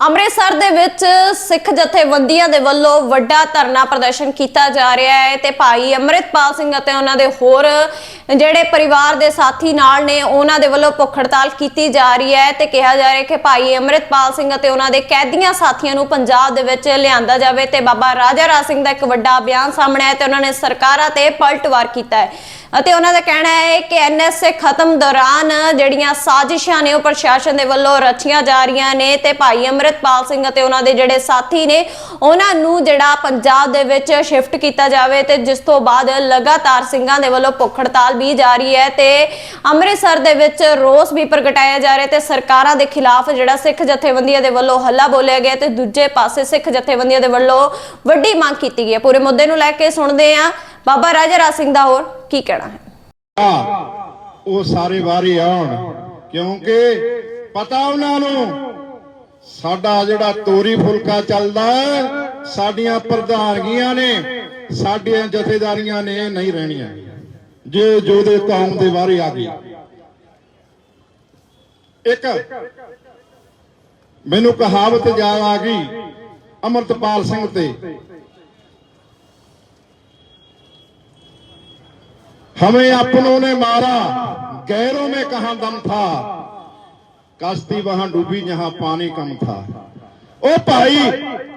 ਅੰਮ੍ਰਿਤਸਰ ਦੇ ਵਿੱਚ ਸਿੱਖ ਜਥੇਬੰਦੀਆਂ ਦੇ ਵੱਲੋਂ ਵੱਡਾ ਧਰਨਾ ਪ੍ਰਦਰਸ਼ਨ ਕੀਤਾ ਜਾ ਰਿਹਾ ਹੈ ਤੇ ਭਾਈ ਅੰਮ੍ਰਿਤਪਾਲ ਸਿੰਘ ਅਤੇ ਉਹਨਾਂ ਦੇ ਹੋਰ ਜਿਹੜੇ ਪਰਿਵਾਰ ਦੇ ਸਾਥੀ ਨਾਲ ਨੇ, ਉਹਨਾਂ ਦੇ ਵੱਲੋਂ ਭੁੱਖ ਹੜਤਾਲ ਕੀਤੀ ਜਾ ਰਹੀ ਹੈ ਤੇ ਕਿਹਾ ਜਾ ਰਿਹਾ ਹੈ ਕਿ ਭਾਈ ਅੰਮ੍ਰਿਤਪਾਲ ਸਿੰਘ ਅਤੇ ਉਹਨਾਂ ਦੇ ਕੈਦੀਆਂ ਸਾਥੀਆਂ ਨੂੰ ਪੰਜਾਬ ਦੇ ਵਿੱਚ ਲਿਆਂਦਾ ਜਾਵੇ ਤੇ ਬਾਬਾ ਰਾਜਾ ਰਾਜ ਸਿੰਘ ਦਾ ਇੱਕ ਵੱਡਾ ਬਿਆਨ ਸਾਹਮਣੇ ਆਇਆ ਤੇ ਉਹਨਾਂ ਨੇ ਸਰਕਾਰਾਂ ਤੇ ਪਲਟਵਾਰ ਕੀਤਾ ਹੈ। ਅਤੇ ਉਹਨਾਂ ਦਾ ਕਹਿਣਾ ਹੈ ਕਿ ਐਨਐਸਏ ਖਤਮ ਦੌਰਾਨ ਜਿਹੜੀਆਂ ਸਾਜ਼ਿਸ਼ਾਂ ਨੇ ਉਹ ਪ੍ਰਸ਼ਾਸਨ ਦੇ ਵੱਲੋਂ ਰਚੀਆਂ ਜਾ ਰਹੀਆਂ ਨੇ ਤੇ ਭਾਈ ਅੰਮ੍ਰਿਤਪਾਲ ਸਿੰਘ ਅਤੇ ਉਹਨਾਂ ਦੇ ਜਿਹੜੇ ਸਾਥੀ ਨੇ, ਉਹਨਾਂ ਨੂੰ ਜਿਹੜਾ ਪੰਜਾਬ ਦੇ ਵਿੱਚ ਸ਼ਿਫਟ ਕੀਤਾ ਜਾਵੇ ਤੇ ਜਿਸ ਤੋਂ ਬਾਅਦ ਲਗਾਤਾਰ ਸਿੰਘਾਂ ਦੇ ਵੱਲੋਂ ਭੁੱਖ ਹੜਤਾਲ ਵੀ ਜਾਰੀ ਹੈ ਤੇ ਅੰਮ੍ਰਿਤਸਰ ਦੇ ਵਿੱਚ ਰੋਸ ਵੀ ਪ੍ਰਗਟਾਇਆ ਜਾ ਰਿਹਾ ਤੇ ਸਰਕਾਰਾਂ ਦੇ ਖਿਲਾਫ ਜਿਹੜਾ ਸਿੱਖ ਜਥੇਬੰਦੀਆਂ ਦੇ ਵੱਲੋਂ ਹੱਲਾ ਬੋਲਿਆ ਗਿਆ ਤੇ ਦੂਜੇ ਪਾਸੇ ਸਿੱਖ ਜਥੇਬੰਦੀਆਂ ਦੇ ਵੱਲੋਂ ਵੱਡੀ ਮੰਗ ਕੀਤੀ ਗਈ ਹੈ। ਪੂਰੇ ਮੁੱਦੇ ਨੂੰ ਲੈ ਕੇ ਸੁਣਦੇ ਹਾਂ। ਬਾਬਾ ਰਾਜਾ ਰਾਜ ਸਿੰਘ ਦਾ ਹੋਰ ਕੀ ਕਹਿਣਾ ਹੈ? ਉਹ ਸਾਰੇ ਵਾਰੀ ਆਉਣ। ਕਿਉਂਕਿ ਪਤਾ ਉਹਨਾਂ ਨੂੰ, ਸਾਡਾ ਜਿਹੜਾ ਤੋਰੀ ਫੁਲਕਾ ਚੱਲਦਾ ਸਾਡੀਆਂ ਪ੍ਰਧਾਨਗੀਆਂ ਨੇ, ਸਾਡੀਆਂ ਜਥੇਦਾਰੀਆਂ ਨੇ ਨਹੀਂ ਰਹਿਣੀਆਂ। ਜੇ ਜੋਦੇ ਕੌਮ ਦੇ ਵਾਰੀ ਆ ਗਈ। ਇੱਕ, ਮੈਨੂੰ ਕਹਾਵਤ ਯਾਦ ਆ ਗਈ, ਅਮਰਤਪਾਲ ਸਿੰਘ ਤੇ। हमें अपनों ने मारा गैरों में कहा दम था कश्ती वहां डूबी जहां पानी कम था ਉਹ ਭਾਈ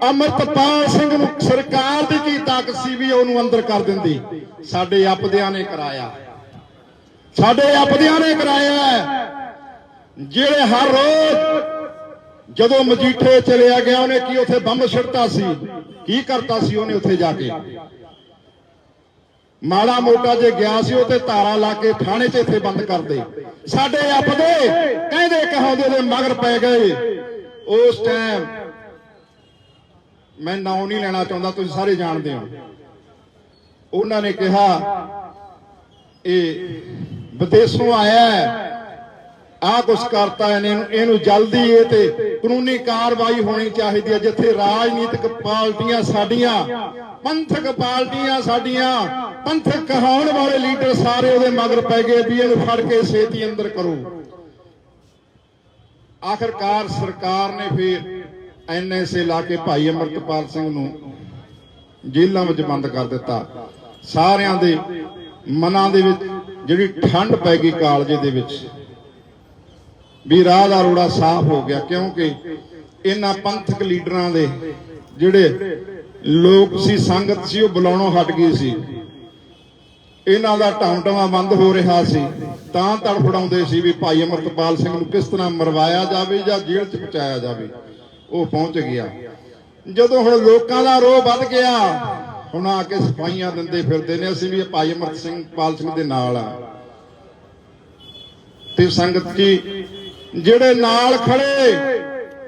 ਅਮਰਤਪਾਲ ਸਿੰਘ ਨੂੰ ਸਰਕਾਰ ਦੀ ਕੀ ਤਾਕਤ ਸੀ ਵੀ ਉਹਨੂੰ ਅੰਦਰ ਕਰ ਦਿੰਦੀ ਸਾਡੇ ਆਪਦਿਆਂ ਨੇ ਕਰਾਇਆ ਸਾਡੇ ਆਪਦਿਆਂ ਨੇ ਕਰਾਇਆ ਹੈ। ਜਿਹੜੇ ਹਰ ਰੋਜ਼ ਜਦੋਂ ਮਜੀਠੇ ਚਲਿਆ ਗਿਆ ਉਹਨੇ ਕੀ ਉੱਥੇ ਬੰਬ ਛਿੜਤਾ ਸੀ ਕੀ ਕਰਤਾ ਸੀ ਉਹਨੇ ਉੱਥੇ ਜਾ ਕੇ ਮਾੜਾ ਮੋਟਾ ਜੇ ਗਿਆ ਸੀ, ਉਹ ਤੇ ਧਾਰਾ ਲਾ ਕੇ ਥਾਣੇ 'ਚ ਇੱਥੇ ਬੰਦ ਕਰਦੇ ਸਾਡੇ ਆਪਦੇ ਕਹਿੰਦੇ ਕਹਾਉਂਦੇ ਦੇ ਮਗਰ ਪੈ ਗਏ। ਉਸ ਟਾਈਮ ਮੈਂ ਨਾਂ ਨਹੀਂ ਲੈਣਾ ਚਾਹੁੰਦਾ, ਤੁਸੀਂ ਸਾਰੇ ਜਾਣਦੇ ਹੋ। ਉਹਨਾਂ ਨੇ ਕਿਹਾ, ਇਹ ਵਿਦੇਸ਼ੋਂ ਆਇਆ ਹੈ। ਆ ਕੁਛ ਕਰਤਾ ਇਹਨੇ ਇਹਨੂੰ ਜਲਦੀ ਇਹ ਤੇ ਕਾਨੂੰਨੀ ਕਾਰਵਾਈ ਹੋਣੀ ਚਾਹੀਦੀ ਹੈ। ਜਿੱਥੇ ਰਾਜਨੀਤਿਕ ਪਾਰਟੀਆਂ ਸਾਡੀਆਂ, ਪੰਥਕ ਪਾਰਟੀਆਂ ਸਾਡੀਆਂ ਪੰਥਕ ਕਹਾਉਣ ਵਾਲੇ ਲੀਡਰ ਸਾਰੇ ਉਹਦੇ ਮਗਰ ਪੈ ਗਏ ਵੀ ਇਹਨੂੰ ਫੜ ਕੇ ਛੇਤੀ ਅੰਦਰ ਕਰੋ। ਆਖਰਕਾਰ ਸਰਕਾਰ ਨੇ ਫਿਰ ਐਨਐਸਏ ਲਾ ਕੇ ਭਾਈ ਅਮਰਤਪਾਲ ਸਿੰਘ ਨੂੰ ਜੇਲ੍ਹਾਂ ਵਿੱਚ ਬੰਦ ਕਰ ਦਿੱਤਾ। ਸਾਰਿਆਂ ਦੇ ਮਨਾਂ ਦੇ ਵਿੱਚ ਜਿਹੜੀ ਠੰਡ ਪੈ ਗਈ ਕਾਲਜੇ ਦੇ ਵਿੱਚ, ਵੀ ਰਾਹ ਦਾ ਰੋੜਾ ਸਾਫ਼ ਹੋ ਗਿਆ ਕਿਉਂਕਿ ਇਹਨਾਂ ਪੰਥਕ ਲੀਡਰਾਂ ਦੇ ਜਿਹੜੇ ਲੋਕ ਸੀ, ਸੰਗਤ ਸੀ, ਉਹ ਬੁਲਾਉਣੋਂ ਹਟ ਗਈ ਸੀ। ਇਹਨਾਂ ਦਾ ਟਾਂਟਵਾ ਬੰਦ ਹੋ ਰਿਹਾ ਸੀ। ਤਾਂ ਤੜਫੜਾਉਂਦੇ ਸੀ ਵੀ ਭਾਈ ਅਮਰਤਪਾਲ ਸਿੰਘ ਨੂੰ ਕਿਸ ਤਰ੍ਹਾਂ ਮਰਵਾਇਆ ਜਾਵੇ ਜਾਂ ਜੇਲ੍ਹ 'ਚ ਪਹੁੰਚਾਇਆ ਜਾਵੇ। ਉਹ ਪਹੁੰਚ ਗਿਆ। ਜਦੋਂ ਹੁਣ ਲੋਕਾਂ ਦਾ ਰੋਹ ਵੱਧ ਗਿਆ, ਹੁਣ ਆ ਕੇ ਸਫਾਈਆਂ ਦਿੰਦੇ ਫਿਰਦੇ ਨੇ। ਅਸੀਂ ਵੀ ਭਾਈ ਅਮਰਤ ਸਿੰਘ, ਪਾਲ ਸਿੰਘ ਦੇ ਨਾਲ ਆ। ਤੇ ਸੰਗਤ ਜੀ ਜਿਹੜੇ ਨਾਲ ਖੜੇ,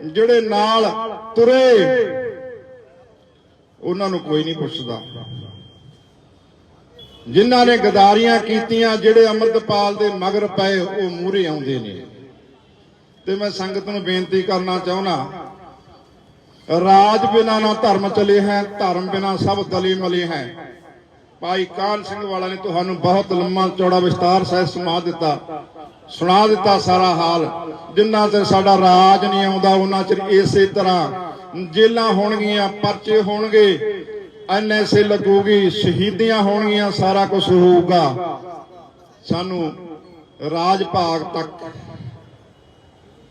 ਜਿਹੜੇ ਨਾਲ ਤੁਰੇ, ਉਹਨਾਂ ਨੂੰ ਕੋਈ ਨਹੀਂ ਪੁੱਛਦਾ। ਜਿਨ੍ਹਾਂ ਨੇ ਗਦਾਰੀਆਂ ਕੀਤੀਆਂ, ਜਿਹੜੇ ਅੰਮ੍ਰਿਤਪਾਲ ਦੇ ਮਗਰ ਪਏ, ਉਹ ਮੂਹਰੇ ਆਉਂਦੇ ਨੇ। ਤੇ ਮੈਂ ਸੰਗਤ ਨੂੰ ਬੇਨਤੀ ਕਰਨਾ ਚਾਹੁੰਦਾ, ਰਾਜ ਬਿਨਾ ਨਾ ਧਰਮ ਚਲੇ ਹੈ, ਧਰਮ ਬਿਨਾ ਸਭ ਦਲੇ ਮਲੇ ਹੈ। ਭਾਈ ਕਾਨ ਸਿੰਘ ਵਾਲਾ ਨੇ ਤੁਹਾਨੂੰ ਬਹੁਤ ਲੰਮਾ, ਚੌੜਾ ਵਿਸਤਾਰ ਸਹਿ ਸਮਾ ਦਿੱਤਾ, ਸੁਣਾ ਦਿੱਤਾ ਸਾਰਾ ਹਾਲ। ਜਿੰਨਾ ਚਿਰ ਸਾਡਾ ਰਾਜ ਨਹੀਂ ਆਉਂਦਾ, ਉਹਨਾਂ ਚਿਰ ਇਸੇ ਤਰ੍ਹਾਂ ਜੇਲਾਂ ਹੋਣਗੀਆਂ, ਪਰਚੇ ਹੋਣਗੇ ਐਨਐਸਏ ਲੱਗੂਗੀ, ਸ਼ਹੀਦੀਆਂ ਹੋਣਗੀਆਂ, ਸਾਰਾ ਕੁਝ ਹੋਊਗਾ। ਸਾਨੂੰ ਰਾਜ ਭਾਗ ਤੱਕ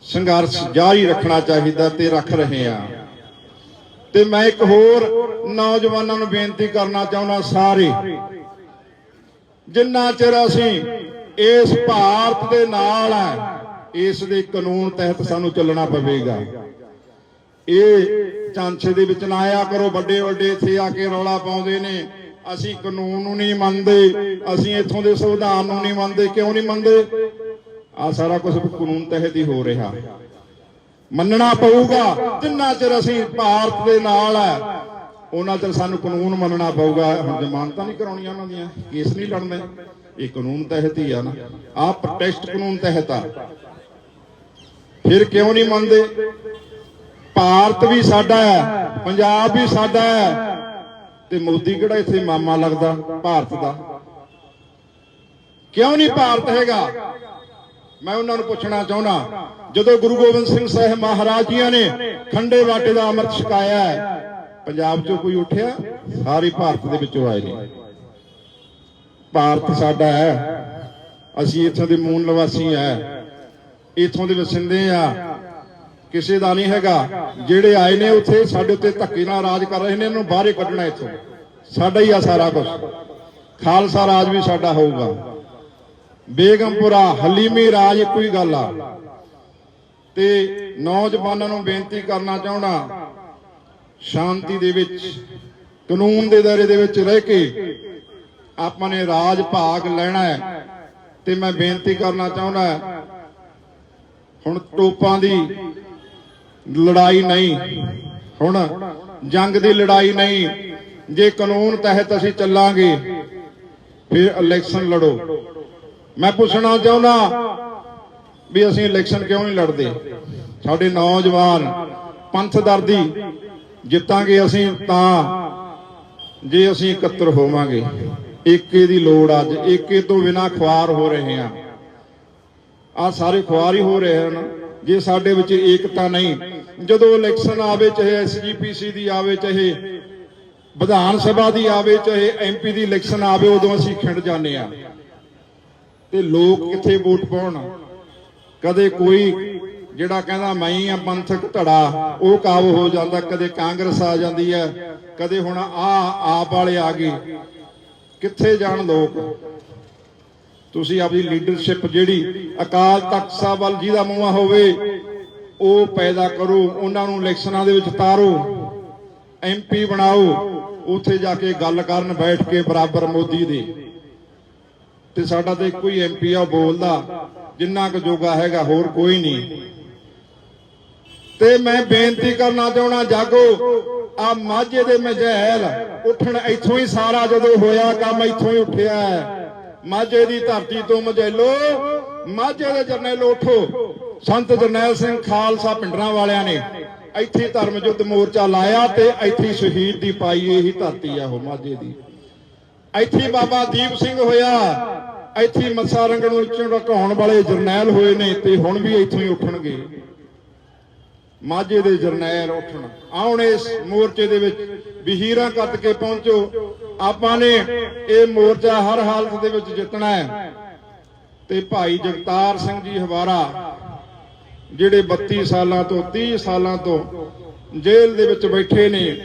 ਸੰਘਰਸ਼ ਜਾਰੀ ਰੱਖਣਾ ਚਾਹੀਦਾ ਤੇ ਰੱਖ ਰਹੇ ਆ ਤੇ ਮੈਂ ਇੱਕ ਹੋਰ ਨੌਜਵਾਨਾਂ ਨੂੰ ਬੇਨਤੀ ਕਰਨਾ ਚਾਹੁੰਦਾ ਸਾਰੇ, ਜਿੰਨਾ ਚਿਰ ਅਸੀਂ ਇਸ ਭਾਰਤ ਦੇ ਨਾਲ ਹੈ, ਇਸ ਦੇ ਕਾਨੂੰਨ ਤਹਿਤ ਸਾਨੂੰ ਚੱਲਣਾ ਪਵੇਗਾ। ਇਹ ਚਾਂਚੇ ਦੇ ਵਿੱਚ ਨਾ ਆਇਆ ਕਰੋ, ਵੱਡੇ ਵੱਡੇ ਇੱਥੇ ਆ ਕੇ ਰੌਲਾ ਪਾਉਂਦੇ ਨੇ। ਅਸੀਂ ਕਾਨੂੰਨ ਨੂੰ ਨਹੀਂ ਮੰਨਦੇ, ਅਸੀਂ ਇੱਥੋਂ ਦੇ ਸੰਵਿਧਾਨ ਨੂੰ ਨਹੀਂ ਮੰਨਦੇ, ਕਿਉਂ ਨਹੀਂ ਮੰਨਦੇ? ਆ ਸਾਰਾ ਕੁਝ ਕਾਨੂੰਨ ਤਹਿਤ ਹੀ ਹੋ ਰਿਹਾ। ਮੰਨਣਾ ਪਊਗਾ, ਜਿੰਨਾ ਚਿਰ ਅਸੀਂ ਭਾਰਤ ਦੇ ਨਾਲ ਹੈ ਉਹਨਾਂ ਚਿਰ ਸਾਨੂੰ ਕਾਨੂੰਨ ਮੰਨਣਾ ਪਊਗਾ। ਹੁਣ ਜ਼ਮਾਨਤਾਂ ਨਹੀਂ ਕਰਾਉਣੀਆਂ ਉਹਨਾਂ ਦੀਆਂ, ਕੇਸ ਨਹੀਂ ਲੜਨੇ। ਇਹ ਕਾਨੂੰਨ ਤਹਿਤ ਹੀ ਆ ਨਾ। ਆ ਪ੍ਰੋਟੈਸਟ ਕਾਨੂੰਨ ਤਹਿਤ ਆ। ਫਿਰ ਕਿਉਂ ਨਹੀਂ ਮੰਨਦੇ? ਭਾਰਤ ਵੀ ਸਾਡਾ ਹੈ, ਪੰਜਾਬ ਵੀ ਸਾਡਾ ਹੈ। ਤੇ ਮੋਦੀ ਕਿਹੜਾ ਇੱਥੇ ਮਾਮਾ ਲੱਗਦਾ, ਭਾਰਤ ਦਾ? ਕਿਉਂ ਨਹੀਂ ਭਾਰਤ ਹੈਗਾ? ਮੈਂ ਉਹਨਾਂ ਨੂੰ ਪੁੱਛਣਾ ਚਾਹੁੰਦਾ, ਜਦੋਂ ਗੁਰੂ ਗੋਬਿੰਦ ਸਿੰਘ ਸਾਹਿਬ ਮਹਾਰਾਜ ਜੀਆਂ ਨੇ ਖੰਡੇ ਵਾਟੇ ਦਾ ਅੰਮ੍ਰਿਤ ਛਕਾਇਆ ਪੰਜਾਬ ਚੋਂ ਕੋਈ ਉੱਠਿਆ? ਸਾਰੇ ਭਾਰਤ ਦੇ ਵਿੱਚੋਂ ਆਏ ਨੇ। ਭਾਰਤ ਸਾਡਾ ਹੈ। ਅਸੀਂ ਇੱਥੋਂ ਦੇ ਮੂਲ ਨਿਵਾਸੀ ਹੈ। ਇੱਥੋਂ ਦੇ ਵਸਿੰਦੇ ਆ ਕਿਸੇ ਦਾ ਨਹੀਂ ਹੈਗਾ। ਜਿਹੜੇ ਆਏ ਨੇ ਉੱਥੇ, ਸਾਡੇ ਉੱਤੇ ਧੱਕੇ ਨਾਲ ਰਾਜ ਕਰ ਰਹੇ ਨੇ, ਇਹਨੂੰ ਬਾਹਰੇ ਕੱਢਣਾ ਇੱਥੋਂ। ਸਾਡਾ ਹੀ ਆ ਸਾਰਾ ਕੁਝ ਖਾਲਸਾ ਰਾਜ ਵੀ ਸਾਡਾ ਹੋਊਗਾ। ਬੇਗਮਪੁਰਾ, ਹਲੀਮੀ ਰਾਜ ਇੱਕੋ ਗੱਲ ਆ। ਤੇ ਨੌਜਵਾਨਾਂ ਨੂੰ ਬੇਨਤੀ ਕਰਨਾ ਚਾਹੁੰਦਾ, ਸ਼ਾਂਤੀ ਦੇ ਵਿੱਚ, ਕਾਨੂੰਨ ਦੇ ਦਾਇਰੇ ਦੇ ਵਿੱਚ ਰਹਿ ਕੇ ਆਪਾਂ ਨੇ ਰਾਜ ਭਾਗ ਲੈਣਾ ਹੈ। ਤੇ ਮੈਂ ਬੇਨਤੀ ਕਰਨਾ ਚਾਹੁੰਦਾ, ਹੁਣ ਟੋਪਾਂ ਦੀ ਲੜਾਈ ਨਹੀਂ। ਹੁਣ ਜੰਗ ਦੀ ਲੜਾਈ ਨਹੀਂ। ਜੇ ਕਾਨੂੰਨ ਤਹਿਤ ਅਸੀਂ ਚੱਲਾਂਗੇ, ਫਿਰ ਇਲੈਕਸ਼ਨ ਲੜੋ। ਮੈਂ ਪੁੱਛਣਾ ਚਾਹੁੰਦਾ ਵੀ ਅਸੀਂ ਇਲੈਕਸ਼ਨ ਕਿਉਂ ਨਹੀਂ ਲੜਦੇ? ਸਾਡੇ ਨੌਜਵਾਨ ਪੰਥ ਦਰਦੀ ਜਿੱਤਾਂਗੇ ਅਸੀਂ ਤਾਂ ਜੇ ਅਸੀਂ ਇਕੱਤਰ ਹੋਵਾਂਗੇ। ਏਕੇ ਦੀ ਲੋੜ ਅੱਜ, ਏਕੇ ਤੋਂ ਬਿਨਾ ਖੁਆਰ ਹੋ ਰਹੇ ਆ ਆ ਸਾਰੇ ਖੁਆਰ ਹੀ ਹੋ ਰਹੇ ਹਨ। ਜੇ ਸਾਡੇ ਵਿੱਚ ਏਕਤਾ ਨਹੀਂ ਜਦੋਂ ਇਲੈਕਸ਼ਨ ਆਵੇ, ਚਾਹੇ ਐਸਜੀਪੀਸੀ ਦੀ ਆਵੇ, ਚਾਹੇ ਵਿਧਾਨ ਸਭਾ ਦੀ ਆਵੇ, ਚਾਹੇ ਐਮਪੀ ਦੀ ਇਲੈਕਸ਼ਨ ਆਵੇ, ਉਦੋਂ ਅਸੀਂ ਖਿੰਡ ਜਾਂਦੇ ਆ ਤੇ ਲੋਕ ਕਿੱਥੇ ਵੋਟ ਪਾਉਣ? ਕਦੇ ਕੋਈ ਜਿਹੜਾ ਕਹਿੰਦਾ, ਮੈਂ ਆ ਪੰਥਕ ਧੜਾ, ਉਹ ਕਾਬੂ ਹੋ ਜਾਂਦਾ, ਕਦੇ ਕਾਂਗਰਸ ਆ ਜਾਂਦੀ ਹੈ, ਕਦੇ ਹੁਣ ਆ ਆਪ ਵਾਲੇ ਆ ਗਏ। ਕਿੱਥੇ ਜਾਣ ਲੋਕ? ਤੁਸੀਂ ਆਪਣੀ ਲੀਡਰਸ਼ਿਪ ਜਿਹੜੀ ਅਕਾਲ ਤਖਤ ਸਾਹਿਬ ਵੱਲ ਜਿਹਦਾ ਮੂੰਹ ਹੋਵੇ ਉਹ ਪੈਦਾ ਕਰੋ, ਉਹਨਾਂ ਨੂੰ ਇਲੈਕਸ਼ਨਾਂ ਦੇ ਵਿੱਚ ਤਾਰੋ ਐਮਪੀ ਬਣਾਓ, ਉੱਥੇ ਜਾ ਕੇ ਗੱਲ ਕਰਨ ਬੈਠ ਕੇ ਬਰਾਬਰ ਮੋਦੀ ਦੇ। ਤੇ ਸਾਡਾ ਤੇ ਇੱਕੋ ਐਮਪੀ ਆ ਬੋਲਦਾ, ਜਿੰਨਾ ਕੁ ਜੋਗਾ ਹੈਗਾ, ਹੋਰ ਕੋਈ ਨਹੀਂ। ਤੇ ਮੈਂ ਬੇਨਤੀ ਕਰਨਾ ਚਾਹਣਾ ਜਾਗੋ, ਆ ਮਾਝੇ ਦੇ ਮਜਹਿਲ ਉੱਠਣ ਇੱਥੋਂ ਹੀ ਸਾਰਾ ਜਦੋਂ ਹੋਇਆ, ਕੰਮ ਇੱਥੋਂ ਹੀ ਉੱਠਿਆ। ਹੈ। ਮਾਝੇ ਦੀ ਧਰਤੀ ਤੋਂ ਮਜੈਲੋ ਮਾਝੇ ਦੇ ਜਰਨੈਲ ਉਠੋ। ਸੰਤ ਜਰਨੈਲ ਸਿੰਘ ਖਾਲਸਾ ਪਿੰਡਰਾਂ ਵਾਲਿਆਂ ਨੇ ਇੱਥੇ ਧਰਮ ਯੁੱਧ ਮੋਰਚਾ ਲਾਇਆ ਤੇ ਇੱਥੇ ਸ਼ਹੀਦ ਦੀ ਪਾਈ ਇਹੀ ਧਰਤੀ ਆ ਉਹ ਮਾਝੇ ਦੀ। ਇੱਥੇ ਬਾਬਾ ਦੀਪ ਸਿੰਘ ਹੋਇਆ, ਇੱਥੇ ਮੱਸਾ ਰੰਗਣ ਨੂੰ ਉੱਚੋਂ ਵਾਲੇ ਜਰਨੈਲ ਹੋਏ ਨੇ ਤੇ ਹੁਣ ਵੀ ਇੱਥੋਂ ਹੀ ਉੱਠਣਗੇ। ਮਾਝੇ ਦੇ ਜਰਨੈਲ ਉੱਠਣ। ਆਉਣ ਇਸ ਮੋਰਚੇ ਦੇ ਵਿੱਚ ਵਹੀਰਾਂ ਕੱਟ ਕੇ ਪਹੁੰਚੋ। ਆਪਾਂ ਨੇ ਇਹ ਮੋਰਚਾ ਹਰ ਹਾਲਤ ਦੇ ਵਿੱਚ ਜਿੱਤਣਾ ਹੈ। ਤੇ ਭਾਈ ਜਗਤਾਰ ਸਿੰਘ ਜੀ ਹਵਾਰਾ ਜਿਹੜੇ 32 ਸਾਲਾਂ ਤੋਂ 30 ਸਾਲਾਂ ਤੋਂ ਜੇਲ੍ਹ ਦੇ ਵਿੱਚ ਬੈਠੇ ਨੇ,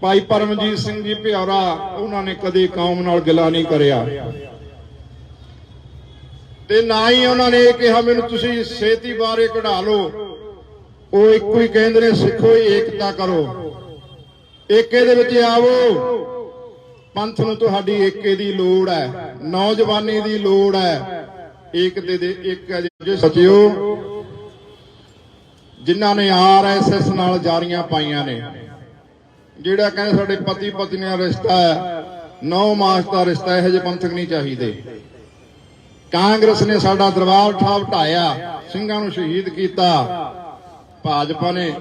ਭਾਈ ਪਰਮਜੀਤ ਸਿੰਘ ਜੀ ਪਿਆਰਾ ਉਹਨਾਂ ਨੇ ਕਦੇ ਕੌਮ ਨਾਲ ਗਿਲਾ ਨਹੀਂ ਕਰਿਆ। ਤੇ ਨਾ ਹੀ ਉਹਨਾਂ ਨੇ ਕਿਹਾ, ਮੈਨੂੰ ਤੁਸੀਂ ਸੇਤੀ ਬਾਰੇ ਕਢਾ ਲਓ। ਉਹ ਇੱਕੋ ਹੀ ਕਹਿੰਦੇ ਨੇ, ਸਿੱਖੋ, ਏਕਤਾ ਕਰੋ। ਏਕੇ ਦੇ ਵਿੱਚ ਆਵੋ, ਪੰਥ ਨੂੰ ਤੁਹਾਡੀ ਏਕੇ ਦੀ ਲੋੜ ਹੈ, ਨੌਜਵਾਨੀ ਦੀ ਲੋੜ ਹੈ। ਏਕਤੇ ਦੇ ਇੱਕ ਅਜੇ ਸਚਿਓ। ਜਿਨ੍ਹਾਂ ਨੇ ਆਰਐਸਐਸ ਨਾਲ ਜਾਰੀਆਂ ਪਾਈਆਂ ਨੇ। ਜਿਹੜਾ ਕਹਿੰਦੇ ਸਾਡੇ ਪਤੀ ਪਤਨੀ ਦਾ ਰਿਸ਼ਤਾ ਹੈ, ਨੌ ਮਾਸ ਦਾ ਰਿਸ਼ਤਾ ਇਹੋ ਜਿਹੇ ਪੰਥਕ ਨਹੀਂ ਚਾਹੀਦੇ। ਕਾਂਗਰਸ ਨੇ ਸਾਡਾ ਦਰਬਾਰ ਠਾਬ ਢਾਇਆ ਸਿੰਘਾਂ ਨੂੰ ਸ਼ਹੀਦ ਕੀਤਾ। ਭਾਜਪਾ ਨੇ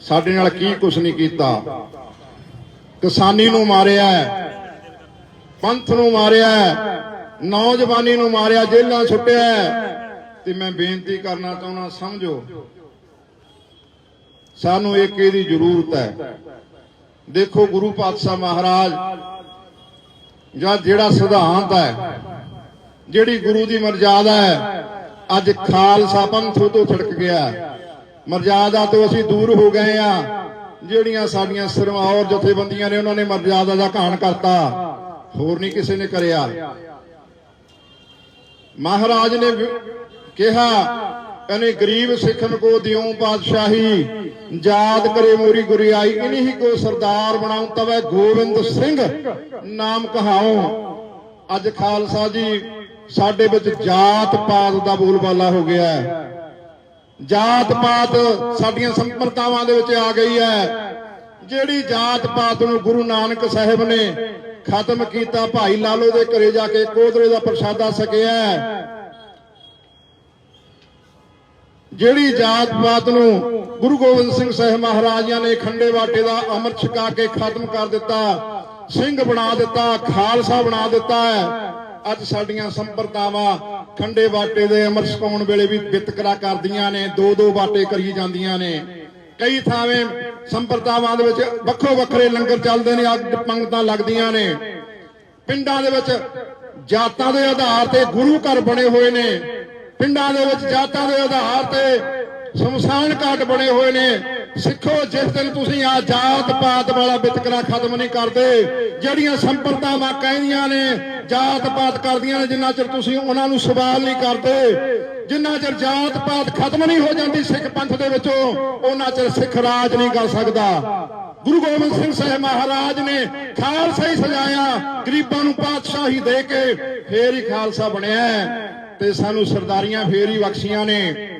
ਸਾਡੇ ਨਾਲ ਕੀ ਕੁਛ ਨਹੀਂ ਕੀਤਾ। ਕਿਸਾਨੀ ਨੂੰ ਮਾਰਿਆ ਪੰਥ ਨੂੰ ਮਾਰਿਆ ਨੌਜਵਾਨੀ ਨੂੰ ਮਾਰਿਆ, ਜੇਲ੍ਹਾਂ ਸੁੱਟਿਆ ਤੇ ਮੈਂ ਬੇਨਤੀ ਕਰਨਾ ਚਾਹੁੰਦਾ, ਸਮਝੋ ਸਾਨੂੰ ਇੱਕ ਇਹਦੀ ਜ਼ਰੂਰਤ ਹੈ। ਦੇਖੋ ਗੁਰੂ ਪਾਤਸ਼ਾਹ ਮਹਾਰਾਜ, ਜਾਂ ਜਿਹੜਾ ਸਿਧਾਂਤ ਹੈ, ਜਿਹੜੀ ਗੁਰੂ ਦੀ ਮਰਜ਼ਾਦਾ ਹੈ, ਅੱਜ ਖਾਲਸਾ ਪੰਥ ਤੋਂ ਛੜਕ ਗਿਆ ਮਰਜ਼ਾਦਾ ਤੋਂ ਅਸੀਂ ਦੂਰ ਹੋ ਗਏ ਆ ਜਿਹੜੀਆਂ ਸਾਡੀਆਂ ਸਰਮੌਰ ਜਥੇਬੰਦੀਆਂ ਨੇ, ਉਹਨਾਂ ਨੇ ਮਰਜ਼ਾਦਾ ਦਾ ਘਾਣ ਕਰਤਾ। ਹੋਰ ਨਹੀਂ ਕਿਸੇ ਨੇ ਕਰਿਆ। ਮਹਾਰਾਜ ਨੇ ਕਿਹਾ ਕਹਿੰਦੇ, ਗਰੀਬ ਸਿੱਖਨ ਕੋ ਦਿਓ ਬਾਦਸ਼ਾਹੀ, ਯਾਦ ਕਰੇ ਮੋਰੀ ਗੁਰਿਆਈ, ਇਨਹੀ ਕੋ ਸਰਦਾਰ ਬਣਾਉ ਤਵੇ ਗੋਬਿੰਦ ਸਿੰਘ ਨਾਮ ਕਹਾਉ। ਅੱਜ ਖਾਲਸਾ ਜੀ, ਸਾਡੇ ਵਿੱਚ ਜਾਤ ਪਾਤ ਦਾ ਬੋਲਬਾਲਾ ਹੋ ਗਿਆ ਹੈ। ਜਾਤ ਪਾਤ ਸਾਡੀਆਂ ਸੰਪਰਦਾਵਾਂ ਦੇ ਵਿੱਚ ਆ ਗਈ ਹੈ। ਜਿਹੜੀ ਜਾਤ ਪਾਤ ਨੂੰ ਗੁਰੂ ਨਾਨਕ ਸਾਹਿਬ ਨੇ ਖਤਮ ਕੀਤਾ, ਭਾਈ ਲਾਲੋ ਦੇ ਘਰੇ ਜਾ ਕੇ ਕੋਦਰੇ ਦਾ ਪ੍ਰਸ਼ਾਦਾ ਸਕਿਆ ਜਿਹੜੀ ਜਾਤ ਪਾਤ ਨੂੰ ਗੁਰੂ ਗੋਬਿੰਦ ਸਿੰਘ ਸਾਹਿਬ ਮਹਾਰਾਜਾਂ ਨੇ ਖੰਡੇ ਬਾਟੇ ਦਾ ਅੰਮ੍ਰਿਤ ਛਕਾ ਕੇ ਖਤਮ ਕਰ ਦਿੱਤਾ, ਸਿੰਘ ਬਣਾ ਦਿੱਤਾ, ਖਾਲਸਾ ਬਣਾ ਦਿੱਤਾ ਹੈ। ਅੱਜ ਸਾਡੀਆਂ ਸੰਪਰਦਾਵਾਂ ਖੰਡੇ ਬਾਟੇ ਦੇ ਅੰਮ੍ਰਿਤ ਛਕਾਉਣ ਵੇਲੇ ਵੀ ਵਿਤਕਰਾ ਕਰਦੀਆਂ ਨੇ ਦੋ ਦੋ ਬਾਟੇ ਕਰੀ ਜਾਂਦੀਆਂ ਨੇ। ਕਈ ਥਾਵੇਂ ਸੰਪਰਦਾਵਾਂ ਦੇ ਵਿੱਚ ਵੱਖੋ ਵੱਖਰੇ ਲੰਗਰ ਚੱਲਦੇ ਨੇ, ਅੱਗ ਪੰਗਤਾਂ ਲੱਗਦੀਆਂ ਨੇ। ਪਿੰਡਾਂ ਦੇ ਵਿੱਚ ਜਾਤਾਂ ਦੇ ਆਧਾਰ ਤੇ ਗੁਰੂ ਘਰ ਬਣੇ ਹੋਏ ਨੇ। ਪਿੰਡਾਂ ਦੇ ਵਿੱਚ ਜਾਤਾਂ ਦੇ ਆਧਾਰ ਤੇ ਸ਼ਮਸ਼ਾਨ ਘਾਟ ਬਣੇ ਹੋਏ ਨੇ। ਸਿੱਖੋ, ਜਿਸ ਦਿਨ ਤੁਸੀਂ ਆ ਜਾਤ ਪਾਤ ਵਾਲਾ ਵਿਤਕਰਾ ਖਤਮ ਨਹੀਂ ਕਰਦੇ, ਜਿਹੜੀਆਂ ਸੰਪਰਦਾਵਾਂ ਕਹਿੰਦੀਆਂ ਨੇ, ਜਾਤ ਪਾਤ ਕਰਦੀਆਂ ਨੇ, ਜਿੰਨਾ ਚਿਰ ਤੁਸੀਂ ਉਹਨਾਂ ਨੂੰ ਸਵਾਲ ਨਹੀਂ ਕਰਦੇ, ਜਿੰਨਾ ਚਿਰ ਜਾਤ ਪਾਤ ਖਤਮ ਨਹੀਂ ਹੋ ਜਾਂਦੀ ਸਿੱਖ ਪੰਥ ਦੇ ਵਿੱਚੋਂ, ਉਹਨਾਂ ਚਿਰ ਸਿੱਖ ਰਾਜ ਨਹੀਂ ਕਰ ਸਕਦਾ। ਗੁਰੂ ਗੋਬਿੰਦ ਸਿੰਘ ਸਾਹਿਬ ਮਹਾਰਾਜ ਨੇ ਖਾਲਸਾ ਹੀ ਸਜਾਇਆ, ਗਰੀਬਾਂ ਨੂੰ ਪਾਤਸ਼ਾਹੀ ਦੇ ਕੇ ਫੇਰ ਹੀ ਖਾਲਸਾ ਬਣਿਆ। ਤੇ ਸਾਨੂੰ ਸਰਦਾਰੀਆਂ ਫੇਰ ਹੀ ਬਖਸ਼ੀਆਂ ਨੇ।